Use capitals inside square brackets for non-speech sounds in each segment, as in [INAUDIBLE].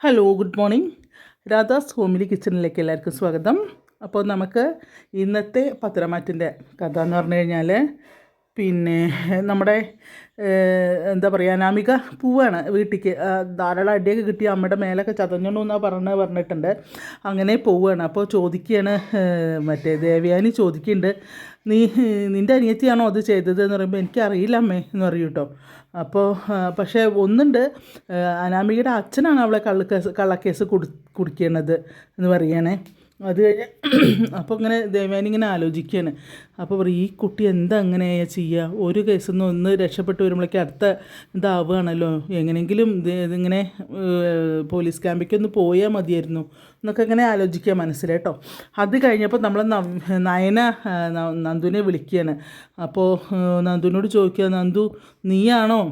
Hello good morning Radha's homely കിച്ചണിലേക്ക് എല്ലാവർക്കും സ്വാഗതം. അപ്പോൾ നമുക്ക് ഇന്നത്തെ പത്രമാറ്റിന്റെ കഥ എന്ന് പറഞ്ഞു കഴിഞ്ഞാൽ പിന്നെ നമ്മുടെ എന്താ പറയുക അനാമിക പൂവാണ് വീട്ടിലേക്ക് ധാരാളം അടിയൊക്കെ കിട്ടി. അമ്മയുടെ മേലൊക്കെ ചതഞ്ഞോണ്ടു എന്നാണ് പറഞ്ഞ് പറഞ്ഞിട്ടുണ്ട്. അങ്ങനെ പോവുകയാണ് അപ്പോൾ ചോദിക്കുകയാണ് മറ്റേ ദേവയാനി ചോദിക്കുന്നുണ്ട് നീ നിന്റെ അനിയത്തിയാണോ അത് ചെയ്തത് എന്ന് പറയുമ്പോൾ എനിക്കറിയില്ല അമ്മേ എന്ന് പറയും കേട്ടോ. അപ്പോൾ പക്ഷേ ഒന്നുണ്ട് അനാമികയുടെ അച്ഛനാണ് അവളെ കള്ളക്കേസ് കള്ളക്കേസ് കുടി കുടിക്കണത് എന്ന് പറയണേ. അത് കഴിഞ്ഞ് [CLEARS THROAT] അപ്പോൾ ഇങ്ങനെ ദേവാനി ഇങ്ങനെ ആലോചിക്കുകയാണ് അപ്പോൾ പറയും ഈ കുട്ടി എന്താ അങ്ങനെ ചെയ്യുക ഒരു കേസിൽ നിന്ന് ഒന്ന് രക്ഷപ്പെട്ട് വരുമ്പോഴേക്കും അടുത്ത ഇതാവുകയാണല്ലോ. എങ്ങനെയെങ്കിലും ഇത് ഇതിങ്ങനെ പോലീസ് ക്യാമ്പിലേക്ക് ഒന്ന് പോയാൽ മതിയായിരുന്നു. എന്നൊക്കെ ഇങ്ങനെ ആലോചിക്കുക മനസ്സിൽ കേട്ടോ. അത് കഴിഞ്ഞപ്പോൾ നമ്മൾ നയന നന്ദുവിനെ വിളിക്കുകയാണ്. അപ്പോൾ നന്ദുവിനോട് ചോദിക്കുക നന്ദു നീയാണോ?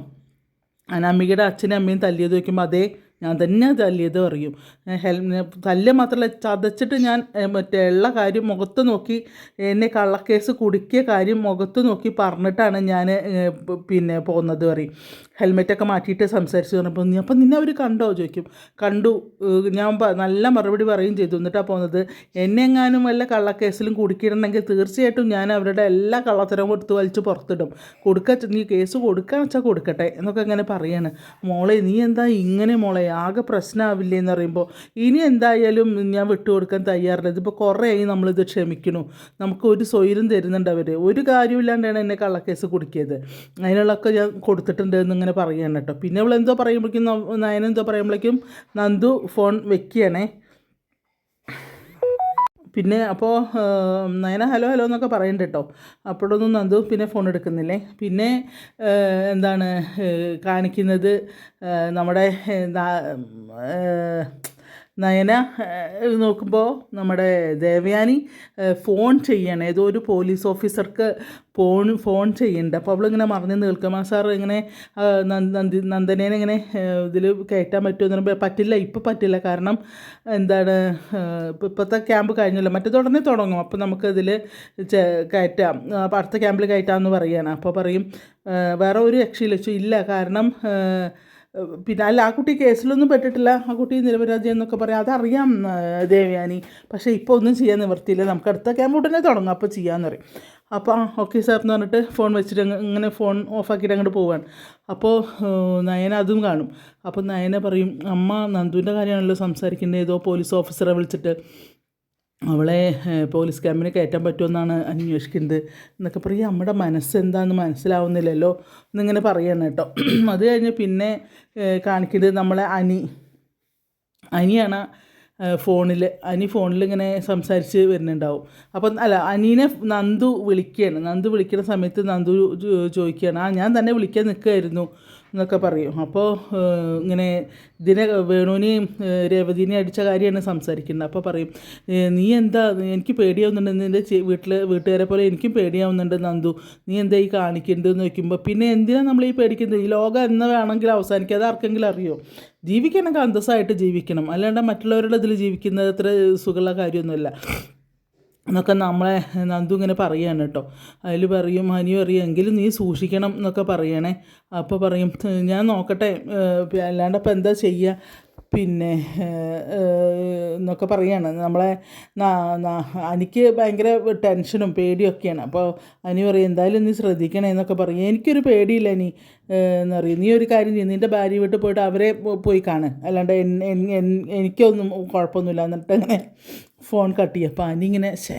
അനാമികയുടെ അച്ഛനും അമ്മയും തല്ലിയത് ചോദിക്കുമ്പോൾ അതേ ഞാൻ തന്നെ തല്ലിയത് പറയും ഹെൽ തല്ല് മാത്രമല്ല ചതച്ചിട്ട് ഞാൻ മറ്റേ ഉള്ള കാര്യം മുഖത്ത് നോക്കി എന്നെ കള്ളക്കേസ് കുടുക്കിയ കാര്യം മുഖത്ത് നോക്കി പറഞ്ഞിട്ടാണ് ഞാൻ പിന്നെ പോകുന്നത് പറയും ഹെൽമെറ്റൊക്കെ മാറ്റിയിട്ട് സംസാരിച്ച് പറഞ്ഞപ്പോൾ നീ അപ്പം നിന്നെ അവർ കണ്ടോ? ചോദിക്കും. കണ്ടു. ഞാൻ നല്ല മറുപടി പറയും ചെയ്തു. എന്നിട്ടാണ് പോകുന്നത് എന്നെ എങ്ങാനും വല്ല കള്ളക്കേസിലും കുടുക്കിയിട്ടുണ്ടെങ്കിൽ തീർച്ചയായിട്ടും ഞാൻ അവരുടെ എല്ലാ കള്ളത്തരവും എടുത്ത് വലിച്ച് പുറത്തിടും. കൊടുക്ക നീ കേസ് കൊടുക്കാന്ന് വെച്ചാൽ കൊടുക്കട്ടെ എന്നൊക്കെ ഇങ്ങനെ പറയാണ്. മോളെ നീ എന്താ ഇങ്ങനെ മോളെ? ആകെ പ്രശ്നമാവില്ലേ എന്ന് പറയുമ്പോൾ ഇനി എന്തായാലും ഞാൻ വിട്ടുകൊടുക്കാൻ തയ്യാറില്ല. ഇതിപ്പോൾ കുറേ ആയി നമ്മളിത് ക്ഷമിക്കണു നമുക്ക് ഒരു സ്വൈരം തരുന്നുണ്ട് അവർ ഒരു കാര്യമില്ലാണ്ടാണ് എന്നെ കള്ളക്കേസ് കുടുക്കിയത്. അതിനുള്ളൊക്കെ ഞാൻ കൊടുത്തിട്ടുണ്ട് എന്നിങ്ങനെ പറയുകയാണ് കേട്ടോ. പിന്നെ അവളെന്തോ പറയുമ്പോഴേക്കും നയനെന്തോ പറയുമ്പോഴേക്കും നന്ദു ഫോൺ വെക്കുകയാണേ. പിന്നെ അപ്പോൾ നയന ഹലോ ഹലോ എന്നൊക്കെ പറയുന്നുണ്ട് കേട്ടോ അപ്പോഴൊന്നും നന്ദു പിന്നെ ഫോൺ എടുക്കുന്നില്ലേ? പിന്നെ എന്താണ് കാണിക്കുന്നത് നമ്മുടെ നയന നോക്കുമ്പോൾ നമ്മുടെ ദേവയാനി ഫോൺ ചെയ്യണം. ഏതോ ഒരു പോലീസ് ഓഫീസർക്ക് ഫോൺ ഫോൺ ചെയ്യുന്നുണ്ട് അപ്പോൾ അവളിങ്ങനെ മറിഞ്ഞ് നിൽക്കും. ആ സാർ ഇങ്ങനെ നന്ദ- നന്ദി നന്ദനേനെ ഇങ്ങനെ ഇതിൽ കയറ്റാൻ പറ്റുമെന്ന് പറയുമ്പോൾ പറ്റില്ല. ഇപ്പോൾ പറ്റില്ല. കാരണം എന്താണ് ഇപ്പോഴത്തെ ക്യാമ്പ് കഴിഞ്ഞല്ലോ. മറ്റേ ഉടനെ തുടങ്ങും. അപ്പോൾ നമുക്കതിൽ കയറ്റാം. അപ്പോൾ അടുത്ത ക്യാമ്പിൽ കയറ്റാമെന്ന് പറയുകയാണ് അപ്പോൾ പറയും വേറെ ഒരു രക്ഷയില്ല. ഇല്ല. കാരണം പിന്നെ അല്ല ആ കുട്ടി കേസിലൊന്നും പെട്ടിട്ടില്ല. ആ കുട്ടി നിരപരാധി എന്നൊക്കെ പറയാം. അതറിയാം ദേവയാനി. പക്ഷേ ഇപ്പോൾ ഒന്നും ചെയ്യാൻ നിവർത്തിയില്ല നമുക്ക് അടുത്ത ക്യാമ്പ് ഉടനെ തുടങ്ങും. അപ്പോൾ ചെയ്യാമെന്ന് പറയും. അപ്പോൾ ഓക്കെ സാർ എന്ന് പറഞ്ഞിട്ട് ഫോൺ വെച്ചിട്ട് ഇങ്ങനെ ഫോൺ ഓഫാക്കിയിട്ട് അങ്ങോട്ട് പോവാണ്. അപ്പോൾ നയന അതും കാണും. അപ്പോൾ നയന പറയും അമ്മ നന്ദുവിന്റെ കാര്യമാണല്ലോ സംസാരിക്കുന്നത് ഏതോ പോലീസ് ഓഫീസറെ വിളിച്ചിട്ട്. അവളെ പോലീസ് ക്യാമ്പിന് കയറ്റാൻ പറ്റുമെന്നാണ് അന്വേഷിക്കുന്നത്. എന്നൊക്കെ പറയും. നമ്മുടെ മനസ്സ് എന്താണെന്ന് മനസ്സിലാവുന്നില്ലല്ലോ എന്നിങ്ങനെ പറയണം കേട്ടോ. [CLEARS THROAT] അത് കഴിഞ്ഞ് പിന്നെ കാണിക്കുന്നത് നമ്മളെ അനി. അനിയാണ് ഫോണിൽ അനി ഫോണിൽ ഇങ്ങനെ സംസാരിച്ച് വരുന്നുണ്ടാവും. അപ്പം അല്ല അനീനെ നന്ദു വിളിക്കുകയാണ് നന്ദു വിളിക്കുന്ന സമയത്ത് നന്ദു ചോദിക്കുകയാണ്. ആ ഞാൻ തന്നെ വിളിക്കാൻ നിൽക്കുമായിരുന്നു എന്നൊക്കെ പറയും. അപ്പോൾ ഇങ്ങനെ ഇതിനെ വേണുവിനെയും രേവതിനെ അടിച്ച കാര്യമാണ് സംസാരിക്കുന്നത്. അപ്പോൾ പറയും നീ എന്താ എനിക്ക് പേടിയാവുന്നുണ്ട്. നിന്റെ വീട്ടിൽ വീട്ടുകാരെ പോലെ എനിക്കും പേടിയാവുന്നുണ്ട് നന്ദു. നീ എന്താ ഈ കാണിക്കേണ്ടത്? എന്ന് ചോദിക്കുമ്പോൾ പിന്നെ എന്തിനാണ് നമ്മൾ ഈ പേടിക്കുന്നത്? ഈ ലോകം എന്ന് വേണമെങ്കിൽ അവസാനിക്കാതെ ആർക്കെങ്കിലും അറിയോ? ജീവിക്കണമെങ്കിൽ അന്തസ്സായിട്ട് ജീവിക്കണം. അല്ലാണ്ട് മറ്റുള്ളവരുടെ ഇതിൽ ജീവിക്കുന്നത് അത്ര സുഖമുള്ള കാര്യമൊന്നുമല്ല. എന്നൊക്കെ നമ്മളെ നന്ദു ഇങ്ങനെ പറയുകയാണ് കേട്ടോ. അതിൽ പറയും ഹനി പറയും എങ്കിലും നീ സൂക്ഷിക്കണം എന്നൊക്കെ പറയണേ. അപ്പോൾ പറയും ഞാൻ നോക്കട്ടെ അല്ലാണ്ട് ഇപ്പം എന്താ ചെയ്യുക പിന്നെ എന്നൊക്കെ പറയാണ്. നമ്മളെ എനിക്ക് ഭയങ്കര ടെൻഷനും പേടിയൊക്കെയാണ്. അപ്പോൾ അനി പറയും എന്തായാലും നീ ശ്രദ്ധിക്കണേ എന്നൊക്കെ പറയും. എനിക്കൊരു പേടിയില്ല നീ എന്ന് പറയും. നീ ഒരു കാര്യം ചെയ്യും. നിന്റെ ഭാര്യ വീട്ടിൽ പോയിട്ട് അവരെ പോയി കാണ്. അല്ലാണ്ട് എനിക്കൊന്നും കുഴപ്പമൊന്നുമില്ല എന്നിട്ട് അങ്ങനെ ഫോൺ കട്ട് ചെയ്യും. അപ്പോൾ അനി ഇങ്ങനെ ശേ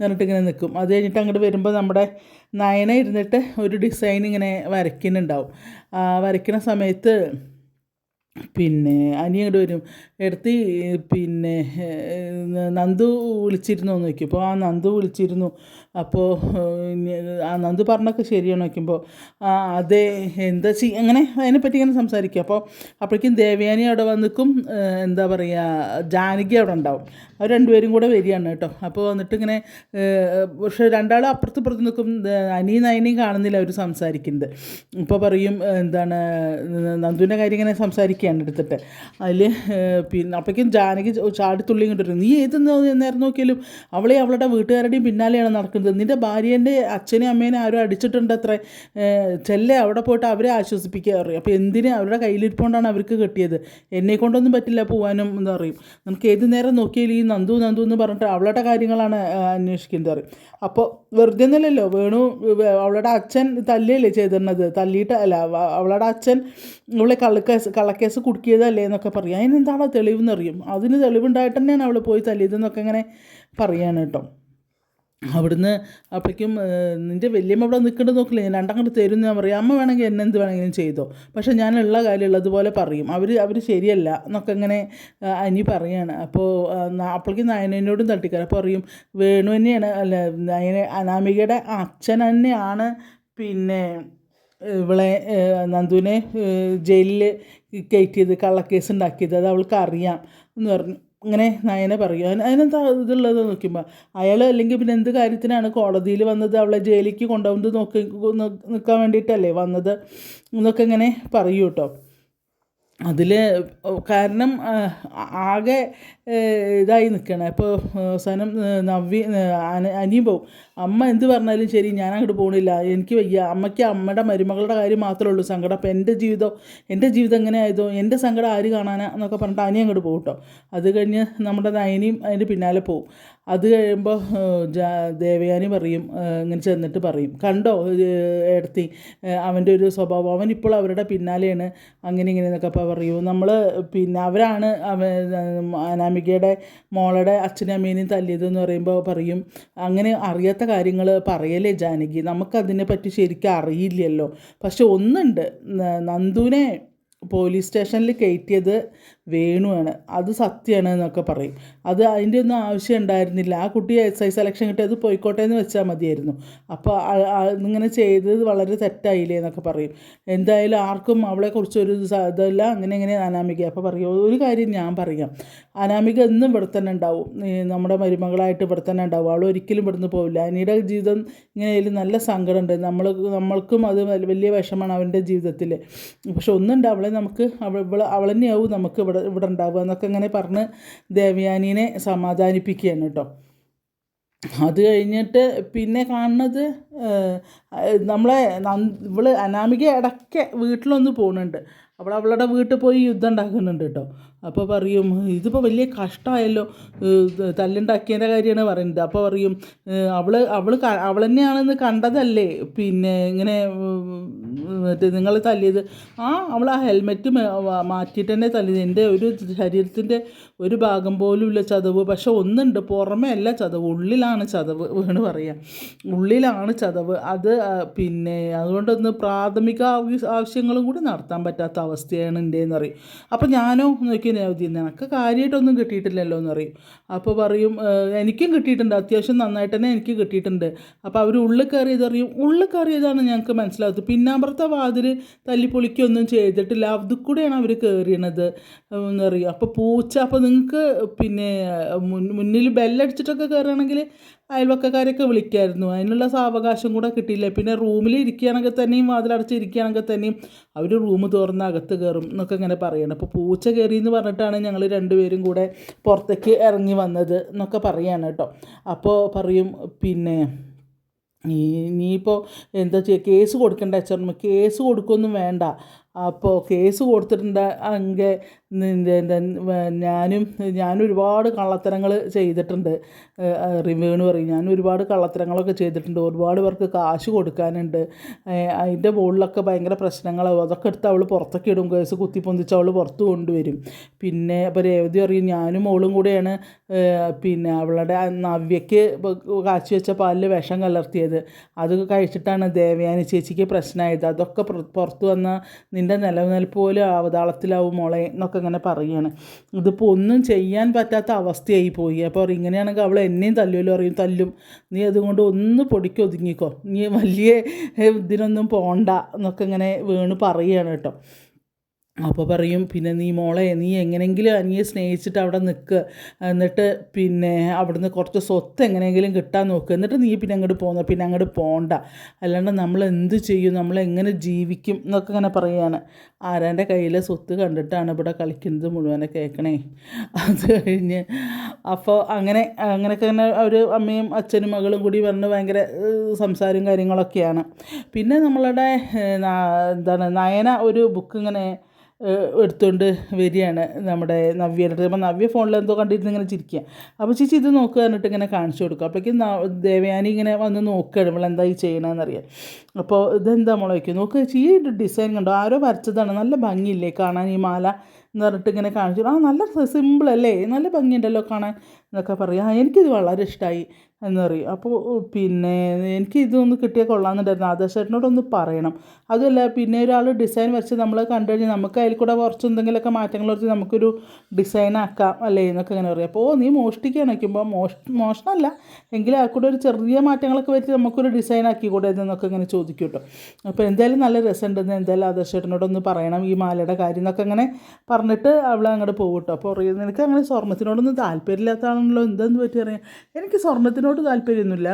എന്ന് ഇങ്ങനെ നിൽക്കും അത് കഴിഞ്ഞിട്ട് അങ്ങോട്ട് വരുമ്പോൾ നമ്മുടെ നയന ഇരുന്നിട്ട് ഒരു ഡിസൈൻ ഇങ്ങനെ വരയ്ക്കുന്നുണ്ടാവും. വരയ്ക്കുന്ന സമയത്ത് പിന്നെ അനി അങ്ങോട്ട് വരും. എടുത്ത് പിന്നെ നന്ദു വിളിച്ചിരുന്നു എന്ന് നോക്കി. അപ്പോൾ ആ നന്ദു വിളിച്ചിരുന്നു. അപ്പോൾ ആ നന്ദു പറഞ്ഞൊക്കെ ശരിയാണ് നോക്കുമ്പോൾ ആ അതെ എന്താ ചെയ്യ അങ്ങനെ അതിനെപ്പറ്റി ഇങ്ങനെ സംസാരിക്കും. അപ്പോൾ അപ്പോഴേക്കും ദേവയാനി അവിടെ വന്നിക്കും. എന്താ പറയുക ജാനകി അവിടെ ഉണ്ടാവും. അവർ രണ്ടുപേരും കൂടെ വരികയാണ് കേട്ടോ. അപ്പോൾ വന്നിട്ട് ഇങ്ങനെ പക്ഷെ രണ്ടാളും അപ്പുറത്ത് ഇപ്പുറത്ത് നിൽക്കും. അനിയും നയനെയും കാണുന്നില്ല അവർ സംസാരിക്കുന്നത്. ഇപ്പോൾ പറയും എന്താണ് നന്ദുവിന്റെ കാര്യം ഇങ്ങനെ സംസാരിക്കുകയാണ് എടുത്തിട്ട്. അതിൽ പിന്നെ അപ്പോഴേക്കും ജാനകി ചാടി ചാടിത്തുള്ളി ഇങ്ങോട്ട് നീ ഏത് നേരം നോക്കിയാലും അവളെ അവളുടെ വീട്ടുകാരുടെയും പിന്നാലെയാണ് നടക്കുന്നത്. നിന്റെ ഭാര്യേന്റെ അച്ഛനെയും അമ്മേനെ ആരും അടിച്ചിട്ടുണ്ട് അത്ര ചെല്ലെ അവിടെ പോയിട്ട് അവരെ ആശ്വസിപ്പിക്കുക പറയും. അപ്പോൾ എന്തിന് അവരുടെ കയ്യിലിരിപ്പോണ്ടാണ് അവർക്ക് കിട്ടിയത്? എന്നെ കൊണ്ടൊന്നും പറ്റില്ല പോകാനും എന്ന് പറയും. നമുക്ക് ഏത് നേരം നോക്കിയാലും ഈ നന്ദു നന്ദു എന്ന് പറഞ്ഞിട്ട് അവളുടെ കാര്യങ്ങളാണ് അന്വേഷിക്കുന്നത് അപ്പോൾ വെറുതെ ഒന്നുമല്ലല്ലോ. വേണു അവളുടെ അച്ഛൻ തല്ലിയല്ലേ ചെയ്തിരുന്നത്? തല്ലിയിട്ട് അല്ല അവ- അവളുടെ അച്ഛൻ അവളെ കള്ളക്കേസ് കള്ളക്കേസ് കുടുക്കിയതല്ലേ എന്നൊക്കെ പറയും. അതിനെന്താണോ തെളിവെന്നറിയും? അതിന് തെളിവുണ്ടായിട്ട് തന്നെയാണ് അവൾ പോയി തല്ലിയതെന്നൊക്കെ ഇങ്ങനെ പറയാണ് കേട്ടോ. അവിടുന്ന് അപ്പോഴേക്കും നിന്റെ വല്യമ്മ അവിടെ നിൽക്കേണ്ടത് നോക്കില്ല? ഞാൻ രണ്ടങ്ങോട്ട് തരും ഞാൻ പറയും. അമ്മ വേണമെങ്കിൽ എന്നെ എന്ത് വേണമെങ്കിലും ചെയ്തോ. പക്ഷേ ഞാനുള്ള കാര്യം ഉള്ളതുപോലെ പറയും. അവർ അവർ ശരിയല്ല എന്നൊക്കെ ഇങ്ങനെ അനി പറയാണ്. അപ്പോൾ അപ്പോഴേക്കും നയനോടും തട്ടിക്കാറ് അപ്പോൾ പറയും വേണു തന്നെയാണ് അല്ല നയന അനാമികയുടെ അച്ഛൻ തന്നെയാണ് പിന്നെ ഇവളെ നന്ദുവിനെ ജയിലിൽ കയറ്റിയത് കള്ളക്കേസ് ഉണ്ടാക്കിയത്. അത് അവൾക്ക് അറിയാം എന്ന് പറഞ്ഞു. അങ്ങനെ നയന പറയും. അതിന് അതിനെന്താ ഇതുള്ളത് നോക്കുമ്പോൾ അയാൾ അല്ലെങ്കിൽ പിന്നെ എന്ത് കാര്യത്തിനാണ് കോടതിയിൽ വന്നത്? അവളെ ജയിലിലേക്ക് കൊണ്ടുപോകുന്നത് നോക്കി നിൽക്കാൻ വേണ്ടിയിട്ടല്ലേ വന്നത്? എന്നൊക്കെ ഇങ്ങനെ പറയൂ കേട്ടോ അതിൽ കാരണം ആകെ ഇതായി നിൽക്കണം ഇപ്പോൾ അവസാനം നവ്യ അനിയും പോവും. അമ്മ എന്ത് പറഞ്ഞാലും ശരി ഞാൻ അങ്ങോട്ട് പോകണില്ല എനിക്ക് വയ്യ. അമ്മയ്ക്ക് അമ്മയുടെ മരുമകളുടെ കാര്യം മാത്രമേ ഉള്ളൂ സങ്കടം. അപ്പോൾ എന്റെ ജീവിതം എന്റെ ജീവിതം എങ്ങനെ ആയതോ എന്റെ സങ്കടം ആര് കാണാനാ എന്നൊക്കെ പറഞ്ഞിട്ട് അനി അങ്ങോട്ട് പോകും അത് കഴിഞ്ഞ് നമ്മുടെ നയനിയും അതിന്റെ പിന്നാലെ പോവും. അത് കഴിയുമ്പോൾ ദേവയാനി പറയും ഇങ്ങനെ ചെന്നിട്ട് പറയും. കണ്ടോ എടുത്തി അവന്റെ ഒരു സ്വഭാവം. അവൻ ഇപ്പോൾ അവരുടെ പിന്നാലെയാണ്. അങ്ങനെ ഇങ്ങനെ എന്നൊക്കെ പറയൂ. നമ്മൾ പിന്നെ അവരാണ് അവ അനാമികയുടെ മോളുടെ അച്ഛനും അമ്മേനെയും തല്ലിയതെന്ന് പറയുമ്പോൾ പറയും. അങ്ങനെ അറിയാത്ത കാര്യങ്ങൾ പറയലേ ജാനകി? നമുക്കതിനെ പറ്റി ശരിക്കും അറിയില്ലല്ലോ. പക്ഷെ ഒന്നുണ്ട്. നന്ദുവിനെ പോലീസ് സ്റ്റേഷനിൽ കയറ്റിയത് വേണുവാണ്. അത് സത്യമാണ് എന്നൊക്കെ പറയും. അത് അതിന്റെ ഒന്നും ആവശ്യം ഉണ്ടായിരുന്നില്ല. ആ കുട്ടി എസ് ഐ സെലക്ഷൻ കിട്ടിയത് പോയിക്കോട്ടെ എന്ന് വെച്ചാൽ മതിയായിരുന്നു. അപ്പോൾ ഇങ്ങനെ ചെയ്തത് വളരെ തെറ്റായില്ലേ എന്നൊക്കെ പറയും. എന്തായാലും ആർക്കും അവളെക്കുറിച്ച് ഒരു ഇതല്ല. അങ്ങനെ ഇങ്ങനെ അനാമിക. അപ്പോൾ പറയും ഒരു കാര്യം ഞാൻ പറയാം. അനാമിക എന്നും ഇവിടെ തന്നെ ഉണ്ടാവും. നമ്മുടെ മരുമകളായിട്ട് ഇവിടെ തന്നെ ഉണ്ടാവും. അവൾ ഒരിക്കലും ഇവിടുന്ന് പോവില്ല. അനിയുടെ ജീവിതം ഇങ്ങനെ നല്ല സങ്കടമുണ്ട്. നമ്മൾ നമ്മൾക്കും അത് വല- വലിയ വിഷമാണ് അവന്റെ ജീവിതത്തിൽ. പക്ഷെ ഒന്നുണ്ട്. അവളെ നമുക്ക് അവൾ അവൾ തന്നെയാവും നമുക്ക് ഇവിടെ ഇവിടെ ഉണ്ടാവുക എന്നൊക്കെ ഇങ്ങനെ പറഞ്ഞ് ദേവയാനീനെ സമാധാനിപ്പിക്കുകയാണ് കേട്ടോ. അത് കഴിഞ്ഞിട്ട് പിന്നെ കാണുന്നത് നമ്മളെ ഇവൾ അനാമിക ഇടയ്ക്ക് വീട്ടിലൊന്ന് പോകുന്നുണ്ട്. അവൾ അവളുടെ വീട്ടിൽ പോയി യുദ്ധം ഉണ്ടാക്കുന്നുണ്ട് കേട്ടോ. അപ്പോൾ പറയും ഇതിപ്പോൾ വലിയ കഷ്ടമായല്ലോ തല്ലുണ്ടാക്കിയതിന്റെ കാര്യമാണ് പറയുന്നത്. അപ്പോൾ പറയും അവൾ അവൾ അവൾ തന്നെയാണെന്ന് കണ്ടതല്ലേ? പിന്നെ ഇങ്ങനെ മറ്റേ നിങ്ങൾ തല്ലിയത്. ആ അവൾ ആ ഹെൽമെറ്റ് മാറ്റിയിട്ട് തന്നെ തല്ലിയത്. എന്റെ ഒരു ശരീരത്തിന്റെ ഒരു ഭാഗം പോലും ഇല്ല ചതവ്. പക്ഷെ ഒന്നുണ്ട് പുറമേ അല്ല ചതവ്. ഉള്ളിലാണ് ചതവ് എന്ന് പറയാം. ഉള്ളിലാണ് ചതവ്. അത് പിന്നെ അതുകൊണ്ടൊന്ന് പ്രാഥമിക ആവശ്യങ്ങളും കൂടി നടത്താൻ പറ്റാത്ത അവസ്ഥയാണ് എന്റെ എന്ന് പറയും. അപ്പോൾ ഞാനോ നോക്കി നവതി നിനക്ക് കാര്യമായിട്ടൊന്നും കിട്ടിയിട്ടില്ലല്ലോ എന്ന് പറയും. അപ്പോൾ പറയും എനിക്കും കിട്ടിയിട്ടുണ്ട്. അത്യാവശ്യം നന്നായിട്ട് തന്നെ എനിക്ക് കിട്ടിയിട്ടുണ്ട്. അപ്പോൾ അവർ ഉള്ളിൽ കയറിയത് അറിയും ഉള്ളിൽ കയറിയതാണ് ഞങ്ങൾക്ക് മനസ്സിലാകുന്നത് പിന്നാമ്പുറത്തെ വാതിൽ തല്ലിപ്പൊളിക്കൊന്നും ചെയ്തിട്ടില്ല. അത് കൂടെയാണ് അവർ കയറിയണത് എന്ന് പറയും. അപ്പോൾ പൂച്ച അപ്പോൾ നിങ്ങൾക്ക് പിന്നെ മുന്നിൽ ബെല്ലടിച്ചിട്ടൊക്കെ കയറുകയാണെങ്കിൽ അയൽവക്കക്കാരെയൊക്കെ വിളിക്കായിരുന്നു. അതിനുള്ള സാവകാശം കൂടെ കിട്ടിയില്ല. പിന്നെ റൂമിൽ ഇരിക്കുകയാണെങ്കിൽ തന്നെയും വാതിലടച്ച് ഇരിക്കുകയാണെങ്കിൽ തന്നെയും അവർ റൂം തുറന്ന് അകത്ത് കയറും എന്നൊക്കെ ഇങ്ങനെ പറയണം. അപ്പോൾ പൂച്ച കയറി എന്ന് പറഞ്ഞിട്ടാണ് ഞങ്ങൾ രണ്ടുപേരും കൂടെ പുറത്തേക്ക് ഇറങ്ങി വന്നത് എന്നൊക്കെ പറയാണ് കേട്ടോ. അപ്പോൾ പറയും പിന്നെ നീ ഇപ്പോൾ എന്താ ചെയ്യുക കേസ് കൊടുക്കണ്ട അച്ഛനമ്മ. കേസ് കൊടുക്കൊന്നും വേണ്ട. അപ്പോൾ കേസ് കൊടുത്തിട്ടുണ്ട്. എന്താ ഞാനും ഞാനും ഒരുപാട് കള്ളത്തരങ്ങൾ ചെയ്തിട്ടുണ്ട്. റിവേണു പറയും. ഞാൻ ഒരുപാട് കള്ളത്തരങ്ങളൊക്കെ ചെയ്തിട്ടുണ്ട്. ഒരുപാട് പേർക്ക് കാശ് കൊടുക്കാനുണ്ട്. അതിന്റെ മുകളിലൊക്കെ ഭയങ്കര പ്രശ്നങ്ങളാവും. അതൊക്കെ എടുത്ത് അവൾ പുറത്തൊക്കെ ഇടും. കേസ് കുത്തിപ്പൊന്തിച്ച് അവൾ പുറത്ത് കൊണ്ടുവരും. പിന്നെ ഇപ്പോൾ രേവതി പറയും ഞാനും മോളും കൂടെയാണ് പിന്നെ അവളുടെ നവ്യയ്ക്ക് കാച്ചി വെച്ച പാലിൽ വിഷം കലർത്തിയത്. അത് കഴിച്ചിട്ടാണ് ദേവയാനി ചേച്ചിക്ക് പ്രശ്നമായത്. അതൊക്കെ പുറത്ത് വന്ന നിന്റെ നിലനിൽപ്പ് പോലും അവതാളത്തിലാവും മോളെ എന്നൊക്കെ ഇങ്ങനെ പറയുകയാണ്. ഇതിപ്പോൾ ഒന്നും ചെയ്യാൻ പറ്റാത്ത അവസ്ഥയായി പോയി. അപ്പോൾ ഇങ്ങനെയാണെങ്കിൽ അവൾ എന്നെയും തല്ലുമല്ലോ അറിയും തല്ലും. നീ അതുകൊണ്ട് ഒന്ന് പൊടിക്ക് ഒതുങ്ങിക്കോ. നീ വലിയ ഇതിനൊന്നും പോണ്ട എന്നൊക്കെ ഇങ്ങനെ വീണ് പറയുകയാണ് കേട്ടോ. അപ്പോൾ പറയും പിന്നെ നീ മോളെ നീ എങ്ങനെയെങ്കിലും അനിയെ സ്നേഹിച്ചിട്ട് അവിടെ നിൽക്ക് എന്നിട്ട് പിന്നെ അവിടുന്ന് കുറച്ച് സ്വത്ത് എങ്ങനെയെങ്കിലും കിട്ടാൻ നോക്കുക എന്നിട്ട് നീ പിന്നെ അങ്ങോട്ട് പോകുന്ന പിന്നെ അങ്ങോട്ട് പോകണ്ട അല്ലാണ്ട് നമ്മൾ എന്ത് ചെയ്യും? നമ്മൾ എങ്ങനെ ജീവിക്കും? എന്നൊക്കെ ഇങ്ങനെ പറയുകയാണ് ആരാന്റെ കയ്യിലെ സ്വത്ത് കണ്ടിട്ടാണ് ഇവിടെ കളിക്കുന്നത് മുഴുവനെ കേൾക്കണേ അത് കഴിഞ്ഞ് അപ്പോൾ അങ്ങനെ അങ്ങനെയൊക്കെ തന്നെ അവർ അമ്മയും അച്ഛനും മകളും കൂടി പറഞ്ഞ് ഭയങ്കര സംസാരവും കാര്യങ്ങളൊക്കെയാണ്. പിന്നെ നമ്മളുടെ എന്താണ് നയന ഒരു ബുക്ക് ഇങ്ങനെ എടുത്തുകൊണ്ട് വരികയാണ് നമ്മുടെ നവ്യയുടെ അപ്പോൾ നവ്യ ഫോണിൽ എന്തോ കണ്ടിരുന്ന് ഇങ്ങനെ ചിരിക്കുക. അപ്പോൾ ചേച്ചി ഇത് നോക്കുക എന്നിട്ട് ഇങ്ങനെ കാണിച്ചു കൊടുക്കുക. അപ്പോഴേക്കും ദേവയാനി ഇങ്ങനെ വന്ന് നോക്കുകയാണ്. നമ്മൾ എന്താ ഈ ചെയ്യണമെന്നറിയാം അപ്പോൾ ഇതെന്താ മുളയ്ക്കും നോക്കുക ചേച്ചി ഈ ഡിസൈൻ കണ്ടോ? ആരോ വരച്ചതാണ്. നല്ല ഭംഗിയില്ലേ കാണാൻ ഈ മാല എന്ന് പറഞ്ഞിട്ട് ഇങ്ങനെ കാണിച്ചു. ആ നല്ല സിമ്പിൾ അല്ലേ? നല്ല ഭംഗിയുണ്ടല്ലോ കാണാൻ എന്നൊക്കെ പറയുക. എനിക്കിത് വളരെ ഇഷ്ടമായി എന്ന് പറയും അപ്പോൾ പിന്നെ എനിക്ക് ഇതൊന്ന് കിട്ടിയാൽ കൊള്ളാമെന്നുണ്ടായിരുന്നു. ആദർശേട്ടനോടൊന്ന് പറയണം. അതുമല്ല പിന്നെ ഒരാൾ ഡിസൈൻ വരച്ച് നമ്മൾ കണ്ടു കഴിഞ്ഞാൽ നമുക്ക് അതിൽ കൂടെ കുറച്ച് എന്തെങ്കിലുമൊക്കെ മാറ്റങ്ങൾ വരച്ച് നമുക്കൊരു ഡിസൈൻ ആക്കാം അല്ലേ എന്നൊക്കെ ഇങ്ങനെ പറയും. അപ്പോൾ നീ മോഷ്ടിക്കാൻ വയ്ക്കുമ്പോൾ മോഷ് മോഷണമല്ല എങ്കിലും ആൾക്കൂടെ കൂടെ ഒരു ചെറിയ മാറ്റങ്ങളൊക്കെ വരുത്തി നമുക്കൊരു ഡിസൈൻ കൂടെ എന്നൊക്കെ ഇങ്ങനെ ചോദിക്കും കേട്ടോ. അപ്പോൾ എന്തായാലും നല്ല രസമുണ്ടെന്ന് എന്തായാലും ആദർശേട്ടനോടൊന്ന് പറയണം ഈ മാലയുടെ കാര്യം എന്നൊക്കെ അങ്ങനെ പറഞ്ഞിട്ട് അവൾ അങ്ങോട്ട് പോകും കേട്ടോ. അപ്പോൾ നിനക്ക് അങ്ങനെ സ്വർണത്തിനോടൊന്നും താല്പര്യമില്ലാത്തതാണല്ലോ എന്താന്ന് പറ്റി? അറിയാം എനിക്ക് സ്വർണത്തിനോട് താല്പര്യമൊന്നുമില്ല.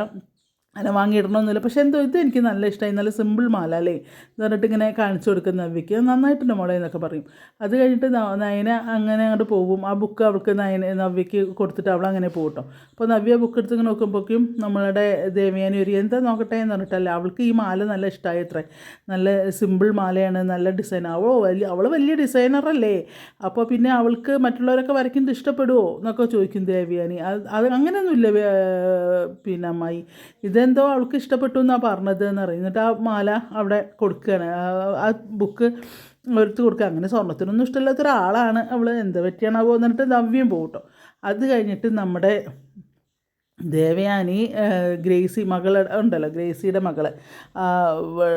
അങ്ങനെ വാങ്ങിയിടണമെന്നില്ല. പക്ഷെ എന്തോ ഇത് എനിക്ക് നല്ല ഇഷ്ടമായി നല്ല സിമ്പിൾ മാല അല്ലേ? എന്ന് പറഞ്ഞിട്ട് ഇങ്ങനെ കാണിച്ചു കൊടുക്കുന്ന നവ്യക്ക് നന്നായിട്ടുണ്ട് മോളെ എന്നൊക്കെ പറയും. അത് കഴിഞ്ഞിട്ട് നയന അങ്ങനെ അങ്ങോട്ട് പോകും. ആ ബുക്ക് അവൾക്ക് നയന നവ്യക്ക് കൊടുത്തിട്ട് അവൾ അങ്ങനെ പോകും കേട്ടോ. അപ്പോൾ നവ്യ ബുക്ക് എടുത്ത് നോക്കുമ്പോഴേക്കും നമ്മളുടെ ദേവയാനി ഒരു എന്താ നോക്കട്ടെ എന്ന് പറഞ്ഞിട്ടല്ല അവൾക്ക് ഈ മാല നല്ല ഇഷ്ടമായി അത്ര. നല്ല സിമ്പിൾ മാലയാണ് നല്ല ഡിസൈൻ അവൾ വലിയ അവൾ വലിയ ഡിസൈനറല്ലേ അപ്പോൾ പിന്നെ അവൾക്ക് മറ്റുള്ളവരൊക്കെ വരയ്ക്കുന്നത് ഇഷ്ടപ്പെടുമോ എന്നൊക്കെ ചോദിക്കും ദേവയാനി. അത് അങ്ങനെയൊന്നുമില്ല പിന്നെ അമ്മായി. ഇതെന്തോ അവൾക്ക് ഇഷ്ടപ്പെട്ടു എന്നാണ് പറഞ്ഞത് എന്ന് പറയും. എന്നിട്ട് ആ മാല അവിടെ കൊടുക്കുകയാണ്. ആ- ആ ബുക്ക് എടുത്ത് കൊടുക്കുക. അങ്ങനെ സ്വർണത്തിനൊന്നും ഇഷ്ടമില്ലാത്ത ഒരാളാണ് അവൾ എന്ത് പറ്റിയാണോ പോകുന്നിട്ട് നവ്യം പോകട്ടോ കേട്ടോ അത് കഴിഞ്ഞിട്ട് നമ്മുടെ ദേവയാനി ഗ്രേസി മകൾ ഉണ്ടല്ലോ. ഗ്രേസിയുടെ മകൾ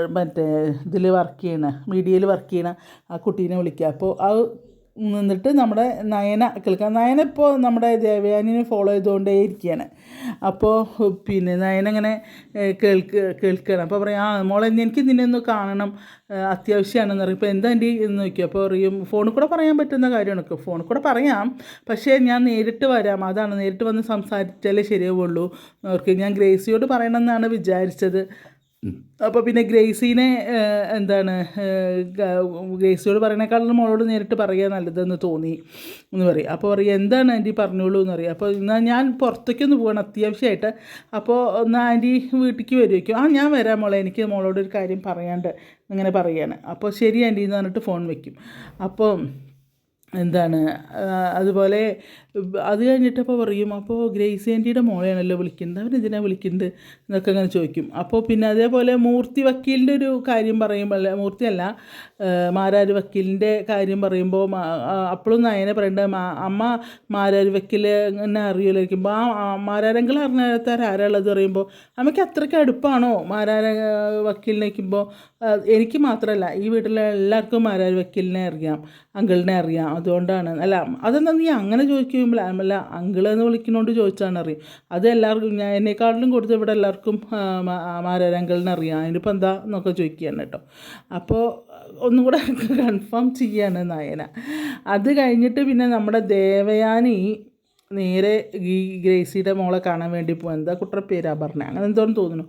മറ്റേ ഇതിൽ വർക്ക് ചെയ്യണ മീഡിയയിൽ വർക്ക് ചെയ്യണ ആ കുട്ടീനെ വിളിക്കുക. അപ്പോൾ അത് നിന്നിട്ട് നമ്മുടെ നയന കേൾക്കാം. നയന ഇപ്പോൾ നമ്മുടെ ദേവയാനിനെ ഫോളോ ചെയ്തുകൊണ്ടേ ഇരിക്കുകയാണ്. അപ്പോൾ പിന്നെ നയന ഇങ്ങനെ കേൾക്ക് കേൾക്കുകയാണ് അപ്പോൾ പറയും ആ മോളെ എനിക്ക് നിന്നെ ഒന്ന് കാണണം അത്യാവശ്യമാണെന്ന് പറയും. ഇപ്പോൾ എന്താ എന്റെ എന്ന് നോക്കി അപ്പോൾ പറയും ഫോണിൽ കൂടെ പറയാൻ പറ്റുന്ന കാര്യമാണ്. ഫോണിൽ കൂടെ പറയാം. പക്ഷേ ഞാൻ നേരിട്ട് വരാം. അതാണ് നേരിട്ട് വന്ന് സംസാരിച്ചാലേ ശരിയാവുള്ളൂ. അവർക്ക് ഞാൻ ഗ്രേസിയോട് പറയണമെന്നാണ് വിചാരിച്ചത്. അപ്പോൾ പിന്നെ ഗ്രേസിനെ എന്താണ് ഗ്രേസിയോട് പറയണേക്കാളും മോളോട് നേരിട്ട് പറയുക നല്ലതെന്ന് തോന്നി എന്ന് പറയും. അപ്പോൾ പറയും എന്താണ് ആന്റി പറഞ്ഞോളൂ എന്ന് പറയും. അപ്പോൾ എന്നാൽ ഞാൻ പുറത്തേക്കൊന്ന് പോകണം അത്യാവശ്യമായിട്ട്. അപ്പോൾ എന്നാൽ ആന്റി വീട്ടിലേക്ക് വരുമായിരിക്കും ആ ഞാൻ വരാം മോളെ. എനിക്ക് മോളോട് ഒരു കാര്യം പറയാണ്ട് അങ്ങനെ പറയാണ്. അപ്പോൾ ശരി ആന്റി എന്ന് പറഞ്ഞിട്ട് ഫോൺ വെക്കും. അപ്പോൾ എന്താണ് അതുപോലെ അത് കഴിഞ്ഞിട്ടപ്പോൾ പറയും അപ്പോൾ ഗ്രേസി ആന്റിയുടെ മോളെയാണല്ലോ വിളിക്കുന്നത് അവരെന്തിനാണ് വിളിക്കുന്നത്? എന്നൊക്കെ അങ്ങനെ ചോദിക്കും. അപ്പോൾ പിന്നെ അതേപോലെ മൂർത്തി വക്കീലിന്റെ ഒരു കാര്യം പറയുമ്പോൾ അല്ല മൂർത്തിയല്ല മാരാര് വക്കീലിന്റെ കാര്യം പറയുമ്പോൾ അപ്പോഴും നയനെ പറയേണ്ടത് അമ്മ മാരാര് വക്കീൽ എന്നെ അറിയുമല്ലോ ആ മാരാരെങ്കിലും അറിഞ്ഞാൽ ആരാളത് പറയുമ്പോൾ അമ്മയ്ക്ക് അത്രയ്ക്ക് അടുപ്പാണോ? മാരാര വക്കീലിനെ വയ്ക്കുമ്പോൾ എനിക്ക് മാത്രമല്ല ഈ വീട്ടിലെ എല്ലാവർക്കും ആരാ വക്കീലിനെ അറിയാം അങ്കിളിനെ അറിയാം. അതുകൊണ്ടാണ് അല്ല അതെന്താ നീ അങ്ങനെ ചോദിക്കുമ്പോൾ അല്ല അങ്കിൾ എന്ന് വിളിക്കുന്നതുകൊണ്ട് ചോദിച്ചാണ് അറിയും. അത് എല്ലാവർക്കും ഞാൻ എന്നെക്കാട്ടിലും കൊടുത്ത് ഇവിടെ എല്ലാവർക്കും ആരാ മാ- അങ്കിളിനെ അറിയാം. അതിനിപ്പോൾ എന്താ എന്നൊക്കെ ചോദിക്കുകയാണ് കേട്ടോ. അപ്പോൾ ഒന്നും കൂടെ [LAUGHS] കൺഫേം ചെയ്യാണ് നയന. അത് കഴിഞ്ഞിട്ട് പിന്നെ നമ്മുടെ ദേവയാനി നേരെ ഈ ഗ്രേസിയുടെ മോളെ കാണാൻ വേണ്ടി പോകും എന്താ കുട്ടറെ പേരാ? പറഞ്ഞത് അങ്ങനെ എന്തോന്ന് തോന്നുന്നു.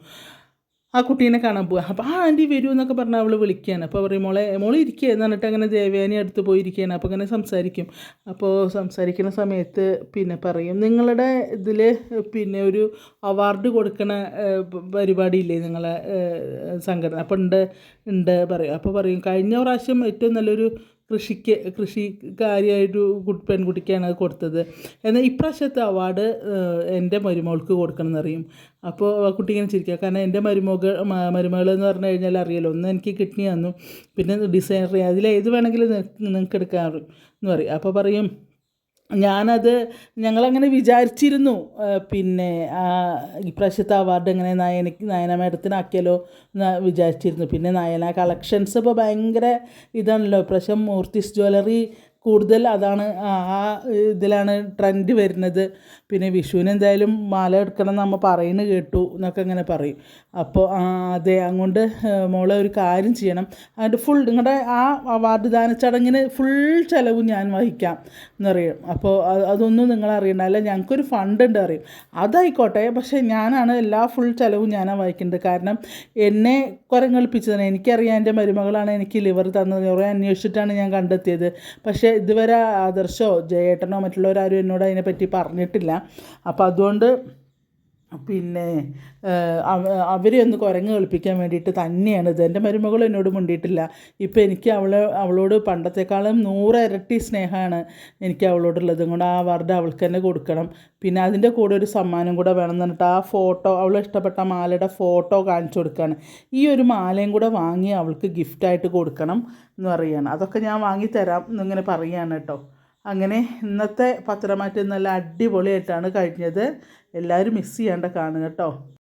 ആ കുട്ടീനെ കാണാൻ പോവുക അപ്പോൾ ആ ആന്റി വരൂ എന്നൊക്കെ പറഞ്ഞാൽ അവൾ വിളിക്കുകയാണ് അപ്പോൾ പറയും മോളെ മോളെ ഇരിക്കുക എന്ന് പറഞ്ഞിട്ട് അങ്ങനെ ദേവയാനി അടുത്ത് പോയി ഇരിക്കുകയാണ് അപ്പോൾ അങ്ങനെ സംസാരിക്കും. അപ്പോൾ സംസാരിക്കുന്ന സമയത്ത് പിന്നെ പറയും നിങ്ങളുടെ ഇതിൽ പിന്നെ ഒരു അവാർഡ് കൊടുക്കണ പരിപാടിയില്ലേ നിങ്ങളെ സംഘടന? അപ്പോൾ ഉണ്ട് ഉണ്ട് പറയും. അപ്പോൾ പറയും കഴിഞ്ഞ പ്രാവശ്യം ഏറ്റവും നല്ലൊരു കൃഷിക്ക് കൃഷിക്കാരിയായിട്ട് പെൺകുട്ടിക്കാണ് അത് കൊടുത്തത്. എന്നാൽ ഇപ്രാവശ്യത്തെ അവാർഡ് എന്റെ മരുമോൾക്ക് കൊടുക്കണം എന്നറിയും അപ്പോൾ കുട്ടി ഇങ്ങനെ ചിരിക്കുക കാരണം എന്റെ മരുമകൾ മരുമകൾ എന്ന് പറഞ്ഞു കഴിഞ്ഞാൽ അറിയാലോ ഒന്ന് എനിക്ക് കിഡ്നി തന്നു പിന്നെ ഡിസൈനർ അതിൽ ഏത് വേണമെങ്കിലും നിങ്ങൾക്ക് എടുക്കാൻ എന്ന് പറയും. അപ്പോൾ പറയും ഞാനത് ഞങ്ങളങ്ങനെ വിചാരിച്ചിരുന്നു. പിന്നെ ഇപ്രാവശ്യത്തെ അവാർഡ് എങ്ങനെ നയനക്ക് നയന മേഡത്തിനാക്കിയാലോ എന്ന് വിചാരിച്ചിരുന്നു. പിന്നെ നയന കളക്ഷൻസ് ഇപ്പോൾ ഭയങ്കര ഇതാണല്ലോ. ഇപ്രാവശ്യം മൂർത്തിസ് ജ്വല്ലറി കൂടുതൽ അതാണ് ആ ഇതിലാണ് ട്രെൻഡ് വരുന്നത്. പിന്നെ വിഷുവിന് എന്തായാലും മാല എടുക്കണം എന്ന് പറയുന്നത് കേട്ടു എന്നൊക്കെ അങ്ങനെ പറയും. അപ്പോൾ അതെ അങ്ങോട്ട് മോളെ ഒരു കാര്യം ചെയ്യണം. അതിന്റെ ഫുൾ നിങ്ങളുടെ ആ അവാർഡ് ദാന ചടങ്ങിന് ഫുൾ ചിലവും ഞാൻ വഹിക്കാം. എന്നറിയും. അപ്പോൾ അത് അതൊന്നും നിങ്ങൾ അറിയണ്ട അല്ല ഞങ്ങൾക്കൊരു ഫണ്ട് ഉണ്ട് അറിയും. അതായിക്കോട്ടെ പക്ഷേ ഞാനാണ് എല്ലാ ഫുൾ ചിലവും ഞാനാണ് വായിക്കുന്നത് കാരണം എന്നെ കുരങ്ങളിപ്പിച്ചതാണ് എനിക്കറിയാം എന്റെ മരുമകളാണ് എനിക്ക് ലിവർ തന്നത്. കുറേ അന്വേഷിച്ചിട്ടാണ് ഞാൻ കണ്ടെത്തിയത്. പക്ഷേ ഇതുവരെ ആദർശോ ജയേട്ടനോ മറ്റുള്ളവരാരും എന്നോട് അതിനെപ്പറ്റി പറഞ്ഞിട്ടില്ല. അപ്പോൾ അതുകൊണ്ട് പിന്നെ അവരെ ഒന്ന് കുരങ്ങ് കളിപ്പിക്കാൻ വേണ്ടിയിട്ട് തന്നെയാണ്. ഇത് എന്റെ മരുമകൾ എന്നോട് മുണ്ടിയിട്ടില്ല. ഇപ്പോൾ എനിക്ക് അവളെ അവളോട് പണ്ടത്തെക്കാളും നൂറ് ഇരട്ടി സ്നേഹമാണ് എനിക്ക് അവളോടുള്ളത്. കൊണ്ട് ആ അവാർഡ് അവൾക്ക് തന്നെ കൊടുക്കണം. പിന്നെ അതിന്റെ കൂടെ ഒരു സമ്മാനം കൂടെ വേണം എന്ന് പറഞ്ഞിട്ട് ആ ഫോട്ടോ അവൾ ഇഷ്ടപ്പെട്ട മാലയുടെ ഫോട്ടോ കാണിച്ചു കൊടുക്കുകയാണ്. ഈ ഒരു മാലയും കൂടെ വാങ്ങി അവൾക്ക് ഗിഫ്റ്റായിട്ട് കൊടുക്കണം എന്ന് പറയുകയാണ്. അതൊക്കെ ഞാൻ വാങ്ങി തരാം എന്നിങ്ങനെ പറയുകയാണ് കേട്ടോ. അങ്ങനെ ഇന്നത്തെ പത്രമാറ്റം നല്ല അടിപൊളിയായിട്ടാണ് കഴിഞ്ഞത്. എല്ലാവരും മിസ് ചെയ്യാണ്ട് കാണുക കേട്ടോ.